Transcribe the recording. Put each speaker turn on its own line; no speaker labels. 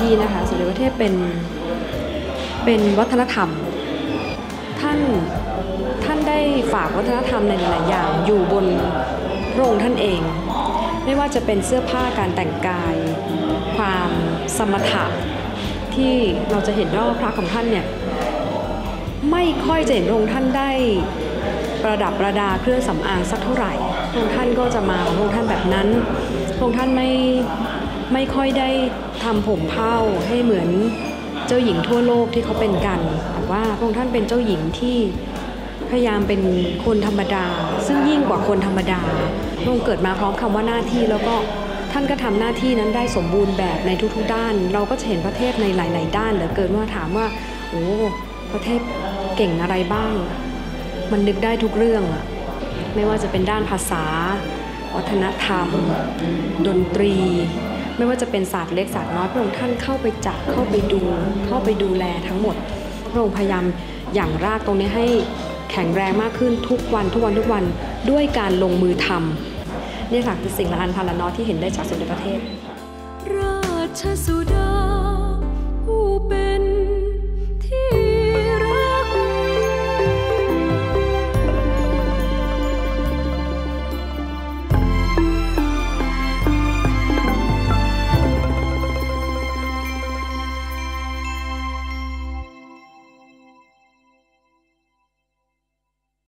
สมเด็จพระเทพเป็นเป็นวัฒนธรรม ท่านท่านได้ฝากวัฒนธรรมในหลายๆอย่างอยู่บนพระองค์ท่านเอง ไม่ว่าจะเป็นเสื้อผ้าการแต่งกาย ความสมถะที่เราจะเห็นว่าพระของท่านเนี่ยไม่ค่อยจะเห็นพระองค์ท่านได้ประดับประดาเครื่องสำอางสักเท่าไหร่พระองค์ท่านก็จะมาของพระองค์ท่านแบบนั้นพระองค์ท่านไม่ ไม่ค่อยได้ทำผมเผ้าให้เหมือนเจ้าหญิงทั่วโลกที่เขาเป็นกันแต่ว่าพระองค์ท่านเป็นเจ้าหญิงที่พยายามเป็นคนธรรมดา ซึ่งยิ่งกว่าคนธรรมดาพระองค์เกิดมาพร้อมคำว่าหน้าที่แล้วก็ท่านก็ทำหน้าที่นั้นได้สมบูรณ์แบบในทุกๆด้าน เราก็จะเห็นประเทศในหลาย ๆ ด้านเหลือเกินว่าถามว่าโอ้ประเทศเก่งอะไรบ้าง มันนึกได้ทุกเรื่องอะไม่ว่าจะเป็นด้านภาษา วัฒนธรรม ดนตรี ไม่ว่าจะเป็นศาสตร์เล็กศาสตร์น้อยพระองค์ท่านเข้าไปจับเข้าไปดู เข้าไปดูแลทั้งหมดพระองค์พยายามอย่างรากตรงนี้ให้แข็งแรงมากขึ้นทุกวันทุกวันทุกวันด้วยการลงมือทำเนี่ยค่ะคือสิ่งละอันพันละน้อยที่เห็นได้จากสุดในประเทศ
ราชสุ